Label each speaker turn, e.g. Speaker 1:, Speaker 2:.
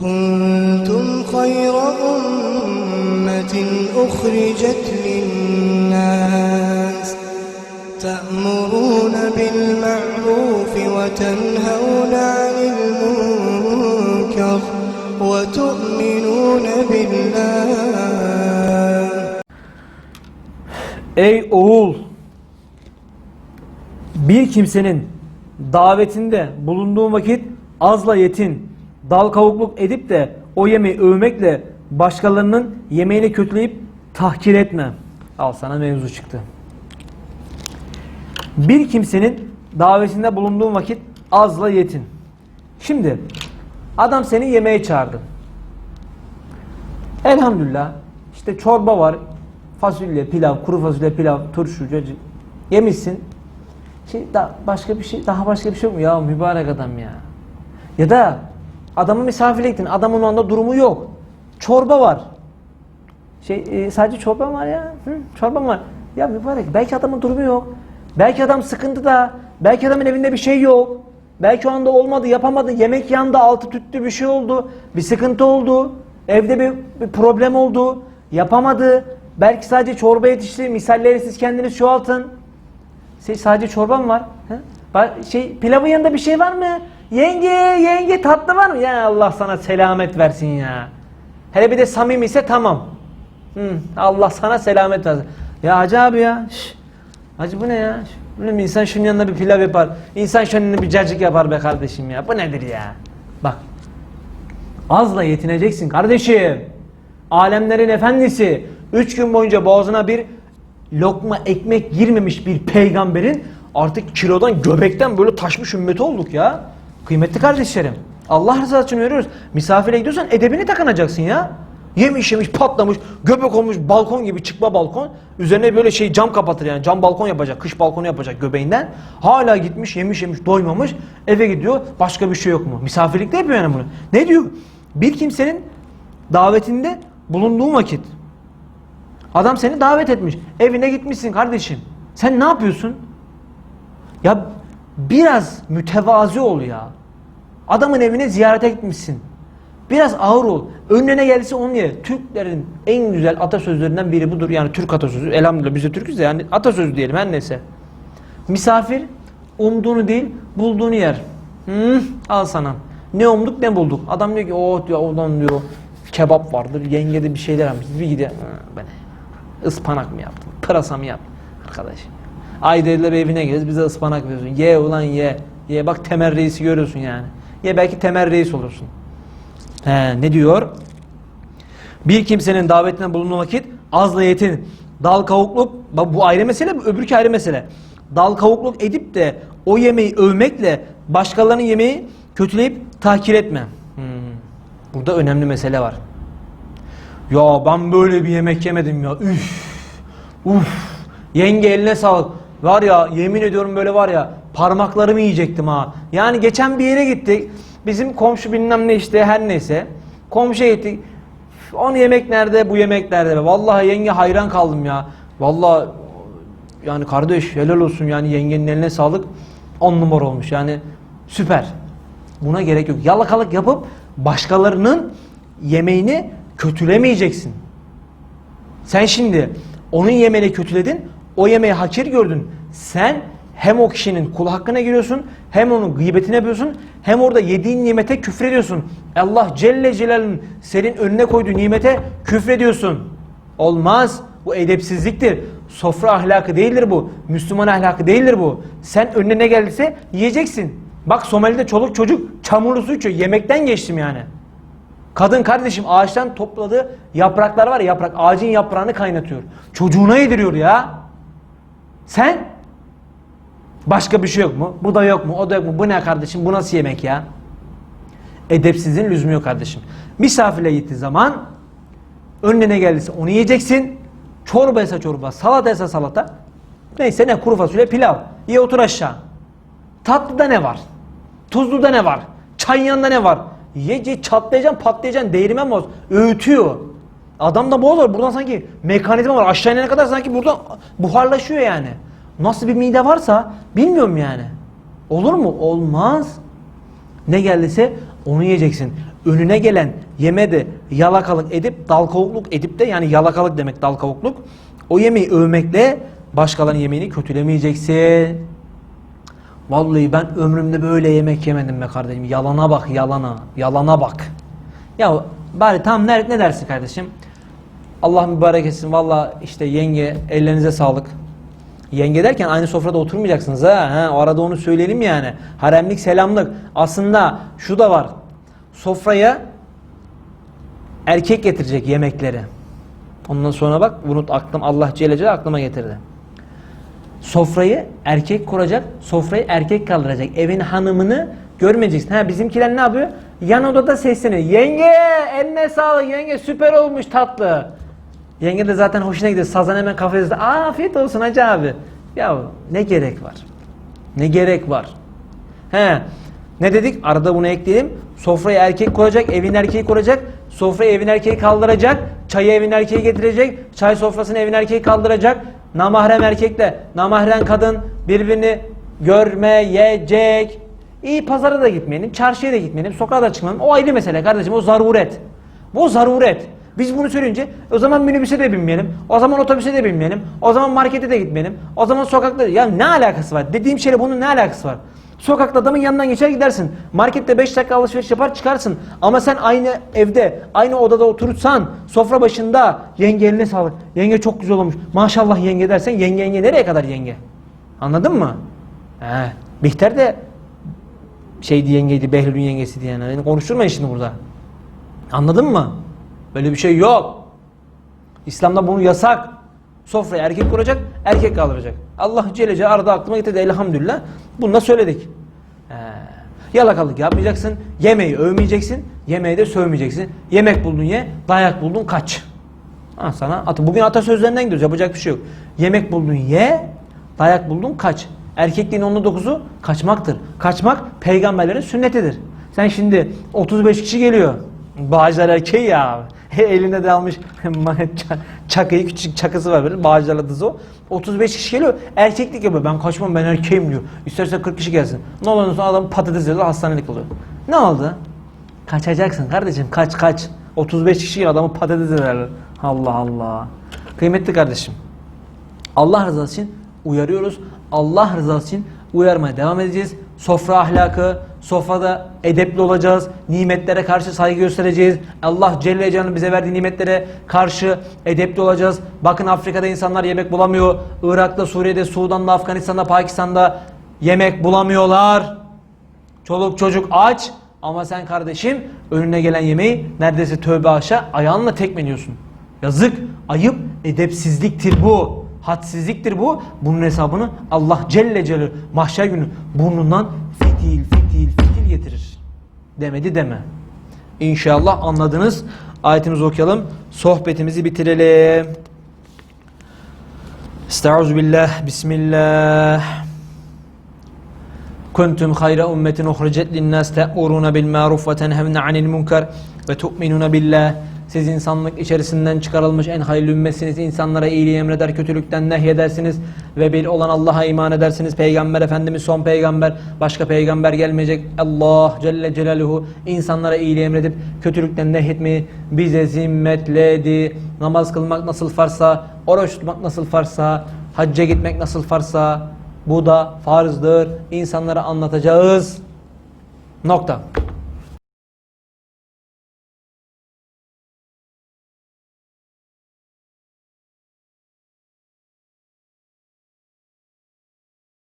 Speaker 1: كنتم خير أمة أخرجت للناس تأمرون بالمعروف وتنهون عن المنكر وتؤمنون بالله
Speaker 2: Ey oğul! Bir kimsenin davetinde bulunduğun vakit azla yetin, dal kavukluk edip de o yemeği övmekle başkalarının yemeğini kötüleyip tahkir etme. Al sana mevzu çıktı. Bir kimsenin davetinde bulunduğun vakit azla yetin. Şimdi adam seni yemeğe çağırdı. Elhamdülillah işte çorba var, fasulye, pilav, kuru fasulye, pilav, turşu, cacık. Yemişsin. Şey, da, başka bir şey, daha başka bir şey yok mu? Ya mübarek adam ya. Ya da adamı misafirle gittin. Adamın o anda durumu yok. Çorba var. Şey e, sadece çorba var ya. Hı, çorba var? Ya mübarek belki adamın durumu yok. Belki adam sıkıntıda. Belki adamın evinde bir şey yok. Belki o anda olmadı, yapamadı. Yemek yandı, altı tüttü bir şey oldu. Bir sıkıntı oldu. Evde bir, bir problem oldu. Yapamadı. Belki sadece çorba yetişti. Misalleri siz kendiniz çoğaltın. Şey, sadece çorba mı var? He? Şey, pilavın yanında bir şey var mı? Yenge, yenge tatlı var mı? Ya Allah sana selamet versin ya. Hele bir de samimi ise tamam. Hı, Allah sana selamet versin. Ya hacı abi ya. Şş. Hacı bu ne ya? Mi? İnsan şunun yanında bir pilav yapar. İnsan şunun yanında bir cacık yapar be kardeşim ya. Bu nedir ya? Bak. Azla yetineceksin kardeşim. Alemlerin efendisi. Üç gün boyunca boğazına bir lokma ekmek girmemiş bir peygamberin artık kilodan göbekten böyle taşmış ümmeti olduk ya. Kıymetli kardeşlerim. Allah rızası için veriyoruz. Misafire gidiyorsan edebini takınacaksın ya. Yemiş yemiş patlamış göbek olmuş balkon gibi çıkma balkon. Üzerine böyle şey cam kapatır yani cam balkon yapacak kış balkonu yapacak göbeğinden. Hala gitmiş yemiş yemiş doymamış eve gidiyor başka bir şey yok mu? Misafirlikte yapıyor yani bunu. Ne diyor? Bir kimsenin davetinde bulunduğun vakit Adam seni davet etmiş. Evine gitmişsin kardeşim. Sen ne yapıyorsun? Ya biraz mütevazi ol ya. Adamın evine ziyarete gitmişsin. Biraz ağır ol. Önüne gelirse onu ye. Türklerin en güzel atasözlerinden biri budur. Yani Türk atasözü. Elhamdülillah biz de Türk'üz de yani atasözü diyelim her neyse. Misafir umduğunu değil bulduğunu yer. Hı, al sana. Ne umduk ne bulduk. Adam diyor ki oh diyor oradan diyor kebap vardır. Yengede bir şeyler yapmış. Bir gidelim. Ben ıspanak mı yaptın? Pırasa mı yaptın? Arkadaş. Ayderler evine geliriz bize ıspanak veriyorsun. Ye ulan ye. Ye bak Temel Reis'i görüyorsun yani. Ye belki Temel Reis olursun. He, ne diyor? Bir kimsenin davetine bulunduğu vakit azla yetin. Dal kavukluk, bu ayrı mesele, öbürkü ayrı mesele. Dal kavukluk edip de o yemeği övmekle başkalarının yemeği kötüleyip tahkir etme. Hmm. Burada önemli mesele var. Ya ben böyle bir yemek yemedim ya. Üf. Uf. Yenge eline sağlık. Var ya yemin ediyorum böyle var ya parmaklarımı yiyecektim ha. Yani geçen bir yere gittik. Bizim komşu bilmem ne işte her neyse. Komşuya gittik. Onu yemek nerede bu yemek nerede? Vallahi yenge hayran kaldım ya. Vallahi yani kardeş helal olsun yani yengenin eline sağlık. On numara olmuş yani süper. Buna gerek yok. Yalakalık yapıp başkalarının yemeğini kötülemeyeceksin. Sen şimdi onun yemeğini kötüledin, o yemeği hakir gördün. Sen hem o kişinin kul hakkına giriyorsun, hem onun gıybetini yapıyorsun, hem orada yediğin nimete küfrediyorsun. Allah Celle Celal'in senin önüne koyduğu nimete küfrediyorsun. Olmaz. Bu edepsizliktir. Sofra ahlakı değildir bu. Müslüman ahlakı değildir bu. Sen önüne ne geldiyse yiyeceksin. Bak Somali'de çoluk çocuk çamurlu su içiyor. Yemekten geçtim yani. Kadın kardeşim ağaçtan topladığı yapraklar var ya yaprak ağacın yaprağını kaynatıyor. Çocuğuna yediriyor ya. Sen başka bir şey yok mu? Bu da yok mu? O da yok mu? Bu ne kardeşim? Bu nasıl yemek ya? Edepsizin lüzumu yok kardeşim. Misafirle gittiği zaman önüne ne geldiyse onu yiyeceksin. Çorba ise çorba, salata ise salata. Neyse ne kuru fasulye pilav. Ye otur aşağı. Tatlıda ne var? Tuzluda ne var? Çay yanında ne var? Yiyece çatlayacaksın patlayacaksın değirmen boz. Öğütüyor. Adam da boğulur. Buradan sanki mekanizma var. Aşağı inene kadar sanki buradan buharlaşıyor yani. Nasıl bir mide varsa bilmiyorum yani. Olur mu? Olmaz. Ne geldiyse onu yiyeceksin. Önüne gelen yeme de yalakalık edip dal kavukluk edip de yani yalakalık demek dal kavukluk. O yemeği övmekle başkalarının yemeğini kötülemeyeceksin. Vallahi ben ömrümde böyle yemek yemedim be kardeşim. Yalana bak yalana. Yalana bak. Ya bari tam ne, ne dersin kardeşim? Allah mübarek etsin. Valla işte yenge ellerinize sağlık. Yenge derken aynı sofrada oturmayacaksınız ha. ha. O arada onu söyleyelim yani. Haremlik selamlık. Aslında şu da var. Sofraya erkek getirecek yemekleri. Ondan sonra bak bunu aklım Allah Celle Celaluhu aklıma getirdi. Sofrayı erkek kuracak, sofrayı erkek kaldıracak. Evin hanımını görmeyeceksin. Ha bizimkiler ne yapıyor? Yan odada sesleniyor. Yenge eline sağlık yenge süper olmuş tatlı. Yenge de zaten hoşuna gidiyor. Sazan hemen kafede Aa afiyet olsun hacı abi. Ya ne gerek var? Ne gerek var? He. Ne dedik? Arada bunu ekleyelim. Sofrayı erkek kuracak, evin erkeği kuracak. Sofrayı evin erkeği kaldıracak. Çayı evin erkeği getirecek. Çay sofrasını evin erkeği kaldıracak. Namahrem erkekle namahrem kadın birbirini görmeyecek. İyi pazara da gitmeyelim, çarşıya da gitmeyelim, sokağa da çıkmayalım. O ayrı mesele kardeşim, o zaruret. Bu zaruret. Biz bunu söyleyince o zaman minibüse de binmeyelim, o zaman otobüse de binmeyelim, o zaman markete de gitmeyelim, o zaman sokakta... Ya ne alakası var? Dediğim şeyle bunun ne alakası var? Sokakta adamın yanından geçer gidersin. Markette 5 dakika alışveriş yapar çıkarsın. Ama sen aynı evde, aynı odada oturursan, sofra başında yenge eline sağlık. Yenge çok güzel olmuş. Maşallah yenge dersen yenge yenge nereye kadar yenge? Anladın mı? He. Bihter de şeydi yengeydi, Behlül'ün yengesiydi yani. yani. Konuşturmayın şimdi burada. Anladın mı? Böyle bir şey yok. İslam'da bunu yasak. Sofraya erkek kuracak, erkek kaldıracak. Allah Celle Celaluhu arada aklıma getirdi elhamdülillah. Bunu da söyledik. Ee, yalakalık yapmayacaksın, yemeği övmeyeceksin, yemeği de sövmeyeceksin. Yemek buldun ye, dayak buldun kaç. Ha sana at bugün atasözlerinden gidiyoruz yapacak bir şey yok. Yemek buldun ye, dayak buldun kaç. Erkekliğin onda dokuzu kaçmaktır. Kaçmak peygamberlerin sünnetidir. Sen şimdi 35 kişi geliyor. Bağcılar erkeği ya. Elinde de almış ça- çakıyı küçük çakısı var böyle bağcılarla dızı o. 35 kişi geliyor erkeklik yapıyor. Ben kaçmam ben erkeğim diyor. İsterse 40 kişi gelsin. Ne oluyor sonra adam patates yiyor hastanelik oluyor. Ne oldu? Kaçacaksın kardeşim kaç kaç. 35 kişi adamı patates ederler. Allah Allah. Kıymetli kardeşim. Allah rızası için uyarıyoruz. Allah rızası için uyarmaya devam edeceğiz. Sofra ahlakı, sofrada edepli olacağız. Nimetlere karşı saygı göstereceğiz. Allah Celle Celaluhu bize verdiği nimetlere karşı edepli olacağız. Bakın Afrika'da insanlar yemek bulamıyor. Irak'ta, Suriye'de, Sudan'da, Afganistan'da, Pakistan'da yemek bulamıyorlar. Çoluk çocuk aç ama sen kardeşim önüne gelen yemeği neredeyse tövbe aşağı ayağınla tekmeliyorsun. Yazık, ayıp, edepsizliktir bu. Hadsizliktir bu. Bunun hesabını Allah Celle Celaluhu mahşer günü burnundan fitil fitil fitil getirir. Demedi deme. İnşallah anladınız. Ayetimizi okuyalım. Sohbetimizi bitirelim. Estağfirullah. Bismillah. كنتم خير أمة أخرجت للناس تأمرون بالمعروف وتنهون عن المنكر وتؤمنون بالله siz insanlık içerisinden çıkarılmış en hayırlı ümmetsiniz. İnsanlara iyiliği emreder, kötülükten nehyedersiniz. Ve bir olan Allah'a iman edersiniz. Peygamber Efendimiz son peygamber. Başka peygamber gelmeyecek. Allah Celle Celaluhu insanlara iyiliği emredip kötülükten nehyetmeyi bize zimmetledi. Namaz kılmak nasıl farsa, oruç tutmak nasıl farsa, hacca gitmek nasıl farsa, bu da farzdır. İnsanlara anlatacağız. Nokta.